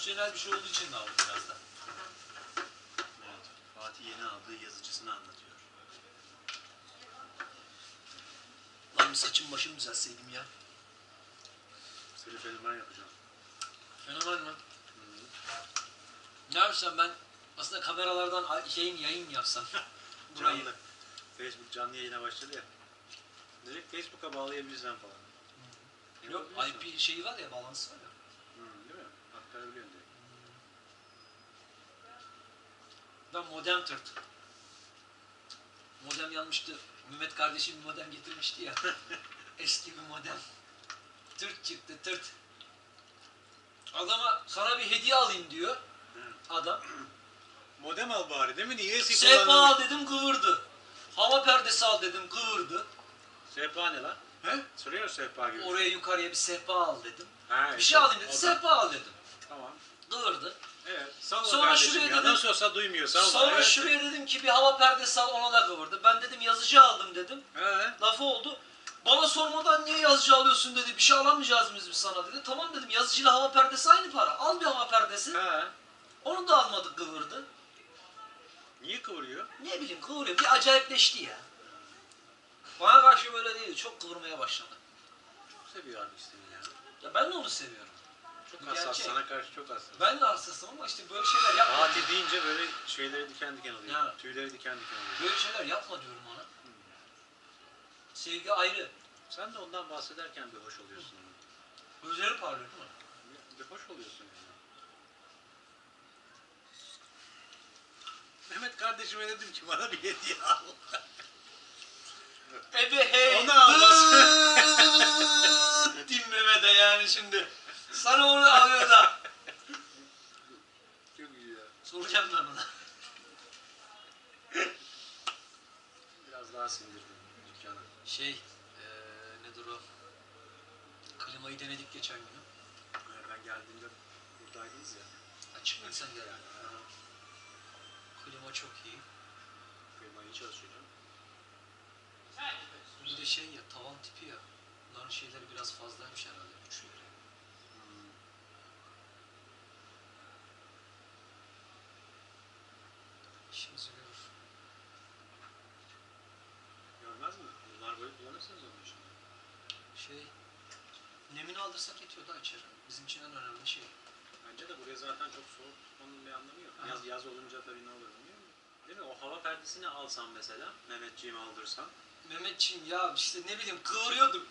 fonksiyonel bir şey olduğu için de aldım biraz da. Evet. Fatih yeni aldığı yazıcısını anlatıyor. Lan saçım başım düzelseydim ya. Seni fenomen yapacağım. Fenomen mi? Ne yapsam ben aslında kameralardan şeyin yayın yapsam. Burayı. Canlı. Facebook canlı yayına başladı ya. Direkt Facebook'a bağlayabilirsen falan. Yok. IP şeyi var ya bağlantısı var ya. Hı, değil mi? Aktarabiliyorsun direkt. Ben modem tırt. Modem yanmıştı. Mehmet kardeşim modem getirmişti ya. Eski bir modem. Tırt çıktı tırt. Adama sana bir hediye alayım diyor. Adam. Modem al bari değil mi? Niye eski Sehpa al dedim kıvırdı. Hava perdesi al dedim kıvırdı. Sehpa ne lan? He? Soruyor sehpa gibi. Oraya yukarıya bir sehpa al dedim. Ha, Bir işte, şey alayım dedi. da- Sehpa al dedim. Tamam. Kıvırdı. Evet. Salla Sonra kardeşim şuraya ya. dedim- Nasıl olsa duymuyor. Salla. Sonra evet. şuraya dedim ki bir hava perdesi al ona da kıvırdı. Ben dedim yazıcı aldım dedim. He. Lafı oldu. Bana sormadan niye yazıcı alıyorsun dedi. Bir şey alamayacağız mıyız biz sana dedi. Tamam dedim yazıcıyla hava perdesi aynı para. Al bir hava perdesi. He. Onu da almadık kıvırdı. Niye kıvırıyor? Ne bileyim kıvırıyor. Bir acayipleşti ya. Bana karşı böyle değil. Çok kıvırmaya başladı. Çok seviyor abi seni ya. Ya ben de onu seviyorum. Çok hassas. Sana karşı çok hassas. Ben de hassasım ama işte böyle şeyler yapma. Fatih deyince böyle şeyleri diken diken oluyor. Ya. Tüyleri diken diken oluyor. Böyle şeyler yapma diyorum ona. Sevgi ayrı. Sen de ondan bahsederken bir hoş oluyorsun. Gözleri parlıyor değil mi? Bir hoş oluyorsun yani. Mehmet kardeşime dedim ki bana bir hediye al. Ebe hey. Onu almaz. Dinmeme de yani şimdi. Sana onu alıyor da. Çok iyi ya. Soracağım ben ona. Biraz daha sindirdim dükkanı. Şey, eee nedir o? Klimayı denedik geçen gün. Yani ben geldiğimde buradaydınız ya. Açık mıydı sen Yani, gelen? ha, Klima çok iyi. firma iyi çalışıyor canım. Bir de şey ya, tavan tipi ya. Bunların şeyleri biraz fazlaymış herhalde, güçleri. Hmm. İşimizi görür. Görmez mi? Bunlar böyle kullanırsınız onun için. Şey, nemini aldırsak yetiyor daha içeri. Bizim için en önemli şey. Bence de buraya zaten çok soğuk tutmanın bir anlamı yok. Aha. Yaz, yaz olunca tabii ne olur biliyor musun? Değil mi? O hava perdesini alsam mesela, Mehmetciğime aldırsan. Mehmetçiğim ya işte ne bileyim kıvırıyorduk.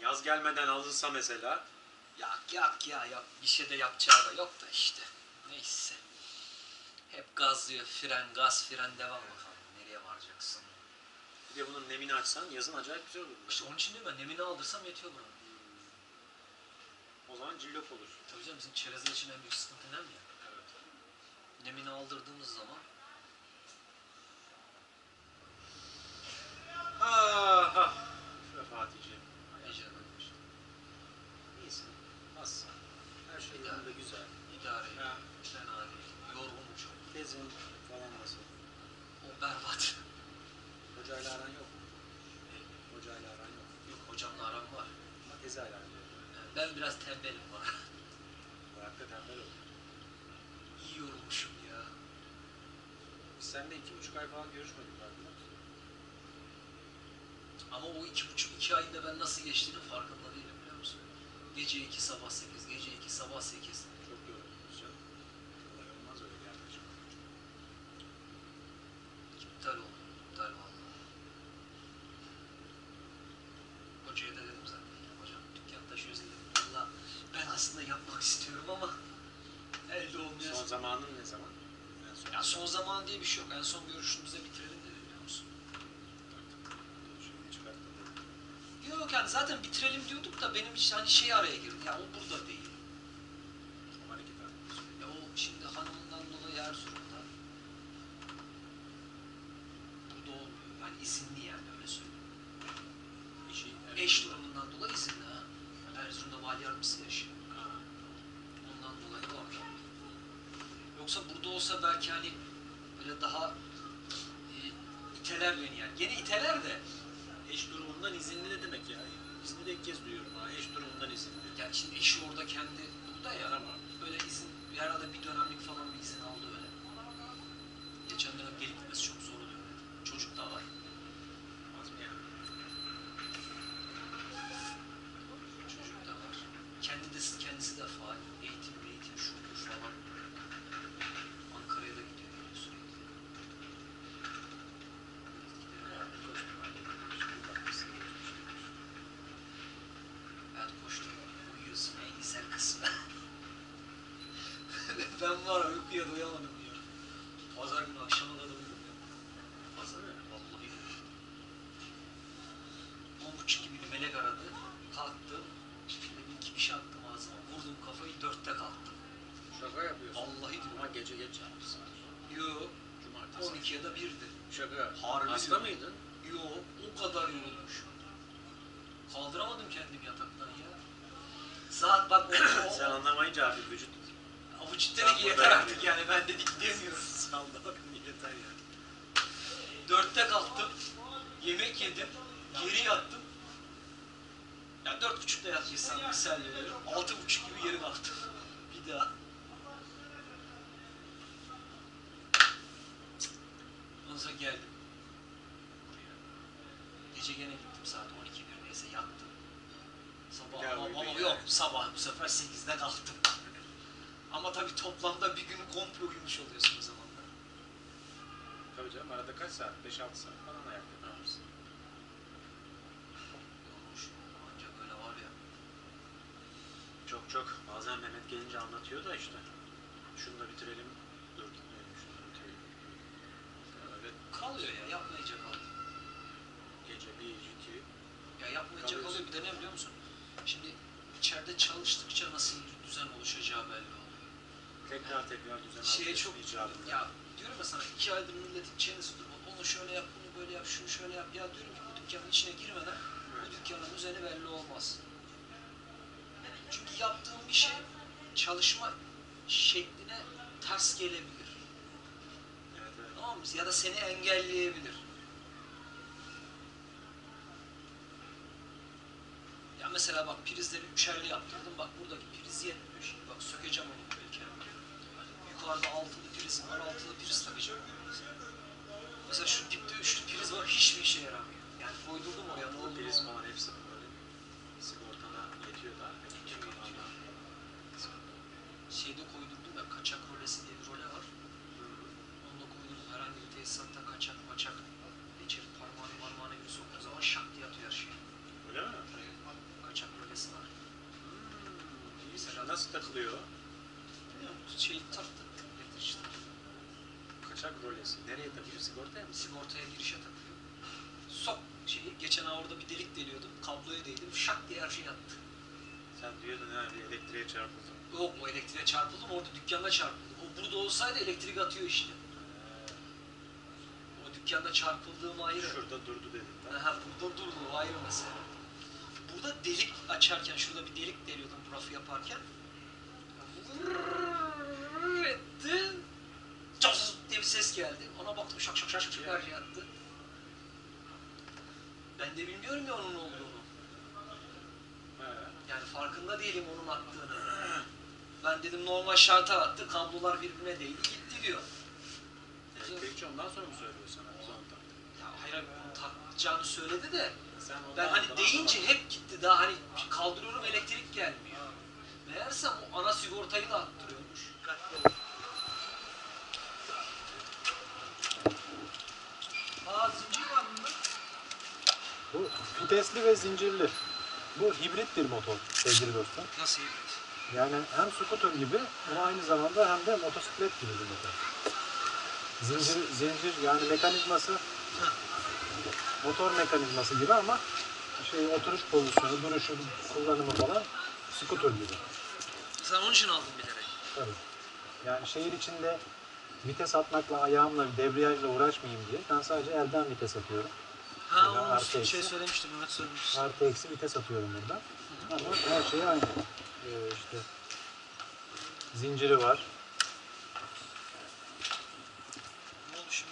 Yaz gelmeden alınsa mesela. Yak yak ya yap. Bir şey de yapacağı da yok da işte. Neyse. Hep gazlıyor. Fren, gaz, fren devam bakalım. Nereye varacaksın? Bir de bunun nemini açsan yazın acayip güzel olur. İşte onun için diyorum ben nemini aldırsam yetiyor buna. O zaman cillop olur. Tabii canım bizim çerezler için en büyük sıkıntı nem ya. Evet. Nemini aldırdığımız zaman Ah, Şöyle Fatih'ciğim. Ay canım. İyisin. Nasılsın? Her şey İdare. yanında güzel. idare ediyor. Ha. Fena değil. Yorgunum çok. Gezin falan nasıl? O berbat. Hocayla aran yok mu? Hocayla aran yok. Yok hocamla aram var. Ama tezi aran yok. Yani ben biraz tembelim var. Bıraktı tembel oldu. İyi yorulmuşum ya. Biz seninle iki buçuk ay falan görüşmedik farkında mısın? Ama o iki buçuk iki ayında ben nasıl geçtiğinin farkında değilim biliyor musun? Gece iki sabah sekiz, gece iki sabah sekiz. Çok yoruldunuz canım. Kolay olmaz öyle gelmek İptal oldu, iptal valla. Hocaya da dedim zaten ya, hocam dükkan taşıyoruz dedim. Valla ben aslında yapmak istiyorum ama elde olmuyor. Son zamanın ne zaman? Ya son zaman diye bir şey yok. En son görüşümüzde bitirelim dedi biliyor musun? Yok yani zaten bitirelim diyorduk da benim için hani şey araya girdi. Ya o burada değil. Ya o şimdi hanımından dolayı Erzurum'da. Burada olmuyor. Yani izinli yani öyle söyleyeyim. İşi Eş durumundan dolayı izinli ha. Erzurum'da vali yardımcısı yaşıyor. Ha. Ondan dolayı var. Yoksa burada olsa belki hani böyle daha e, iteler beni yani. Gene iteler de Eş durumundan izinli ne demek ya? İzni de ilk kez duyuyorum ha. Eş durumundan izinli. ya şimdi eşi orada kendi burada ya. Tamam. Böyle izin herhalde bir dönemlik falan bir izin aldı öyle. Geçen dönem gelip gitmesi çok zor oluyor. dedi. Çocuk da var. Az mı yani? Çocuk da var. Kendi de, kendisi de faal. Eğitim, eğitim, şu bu falan. Ankara'ya da gidiyor geliyor sürekli. Herhalde koştum ben de. Bir bakmışsın, geçmiştim. Ben koştum. Uyuyorsun en güzel kısmı. ben var ya uykuya doyamadım ya. Pazar günü akşama kadar uyudum ya. Pazar ya. Vallahi. On buçuk gibi bir melek aradı. Kalktım. Dedim ki bir şey attım ağzıma. Vurdum kafayı dörtte kalktım. Şaka yapıyorsun. Vallahi diyorum. Ama gece geç yapmışsın. Yo. Cumartesi. 12 ya da 1'di. Şaka. Harbi Hasta diyorum. mıydın? Yo. O kadar yorulmuşum. Kaldıramadım kendimi yataktan ya. Saat bak o, o, Sen anlamayınca abi vücut avuç dedi ki yeter artık yani ben dedik gidemiyorum. saldı bakın yeter ya. Dörtte kalktım. Yemek yedim. Geri yattım. Ya dört buçukta yatmışsam misal veriyorum. Altı buçuk gibi geri kalktım. Bir daha. Sonra geldim. Buraya. Gece gene gittim saat 12 bir neyse yattım. Sabah Ya ama, ama yok sabah bu sefer 8'de kalktım. ama tabii toplamda bir gün komple uyumuş oluyorsun o zamanlar. Tabii canım arada kaç saat? 5-6 saat falan ayakta kalmışsın. Çok çok. Bazen Mehmet gelince anlatıyor da işte. Şunu da bitirelim. Dur gitmeyelim şunu da bitirelim. Öyle Kalıyor ya yapmayacak kalıyor. gece bir iki. Ya yapmayacak Kalıyorsun. oluyor bir de ne biliyor musun? Şimdi içeride çalıştıkça nasıl düzen oluşacağı belli oluyor. Tekrar tekrar düzen Şeye çok icabında. ya diyorum ya sana iki aydır milletin çenesi durma. Onu şöyle yap, bunu böyle yap, şunu şöyle yap. Ya diyorum ki bu dükkanın içine girmeden bu dükkanın düzeni belli olmaz. Çünkü yaptığın bir şey çalışma şekline ters gelebilir. Tamam? Ya da seni engelleyebilir. Ya mesela bak prizleri üçerli yaptırdım. Bak buradaki priz yetmiyor şimdi. Bak sökeceğim onu belki. Yukarıda altılı prizim var. Altılı priz takacağım. Mesela şu dipte üçlü priz var. Hiçbir işe yaramıyor. Yani koydurdum oraya. Oldu? priz falan hepsi böyle sigortana yetiyor da. Yetiyor, yetiyor. Şeyde koydurdum ya. Kaçak rolesi diye bir role var. Onu da koydurdum. Herhangi bir tesisatta kaçak maçak içeri parmağını parmağına gibi soktuğu zaman şak diye atıyor her şeyi. Öyle mi? Kaçak rolesi var. Mesela nasıl takılıyor? Bilmiyorum, Şey taktı. Getir işte. Kaçak rolesi. Nereye takıyor? Sigortaya girişe takıyor. Sok şeyi. Geçen ay orada bir delik deliyordum. Kabloya değdim. Şak diye her şey yattı. Sen diyordun ha bir elektriğe çarpıldım. Yok o elektriğe çarpıldım. Orada dükkanda çarpıldım. O burada olsaydı elektrik atıyor işte. O dükkanda çarpıldığım ayrı. Şurada durdu dedim ben. Aha, burada durdu o ayrı mesele. Burada delik açarken şurada bir delik deliyordum bu rafı yaparken. Vırrrr etti. Caz diye bir ses geldi. Ona baktım şak şak şak şak şak her şey attı. Ben de bilmiyorum ya onun olduğunu. Yani farkında değilim onun attığını. Ben dedim normal şarta attı. Kablolar birbirine değdi gitti diyor. Elektrikçi ondan sonra mı söylüyor sana? Ya hayır abi bunu takacağını söyledi de Sen Ben hani deyince hep gitti daha hani kaldırıyorum elektrik gelmiyor. Meğersem o ana sigortayı da attırıyormuş. Aa zincir var bunda. Bu vitesli ve zincirli. Bu hibrit bir motor sevgili dostlar. Nasıl hibrit? Yani hem scooter gibi ama aynı zamanda hem de motosiklet gibi bir motor. Zincir, zincir yani mekanizması motor mekanizması gibi ama şey oturuş pozisyonu, duruşu, kullanımı falan scooter gibi. Sen onun için aldın bilerek. Tabii. Yani şehir içinde vites atmakla ayağımla debriyajla uğraşmayayım diye ben sadece elden vites atıyorum. Ha Böyle onu artı şey söylemiştim Mehmet söylemişti. Artı eksi vites atıyorum buradan. Ama her şey aynı. Ee, işte zinciri var. Ne oldu şimdi?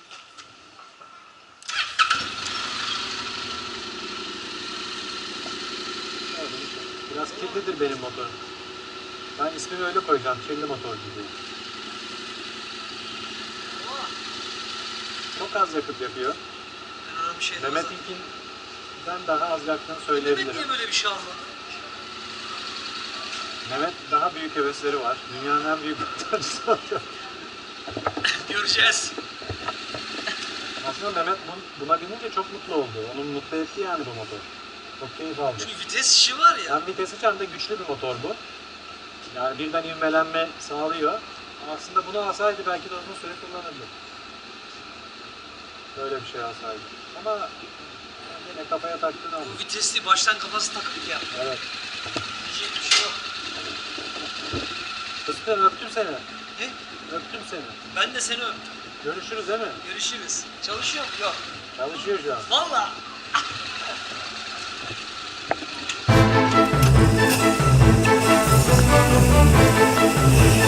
Öyle bir. Biraz kirlidir benim motorum. Ben ismini öyle koyacağım. Kirli motorcu diye. Çok az yakıt yapıyor. ben bir şey Mehmet demezdim. İlkin'den daha az yaktığını Mehmet söyleyebilirim. niye böyle bir şey almadı? Mehmet daha büyük hevesleri var. Dünyanın en büyük motorcusu olacak. Göreceğiz. Aslında Mehmet bun- buna binince çok mutlu oldu. Onun mutlu etti yani bu motor. Çok keyif aldı. Çünkü vites işi var ya. Hem vitesi hem de güçlü bir motor bu. Yani birden ivmelenme sağlıyor. Aslında bunu alsaydı belki de uzun süre kullanırdı. Böyle bir şeye sahip. Ama yine kafaya taktığın olmuş. Bu vitesli baştan kafası takıp ya. Evet. Diyecek bir şey yok. Fıstığım öptüm seni. Ne? Öptüm seni. Ben de seni öptüm. Görüşürüz değil mi? Görüşürüz. Çalışıyor mu? Yok. Çalışıyor şu an. Valla.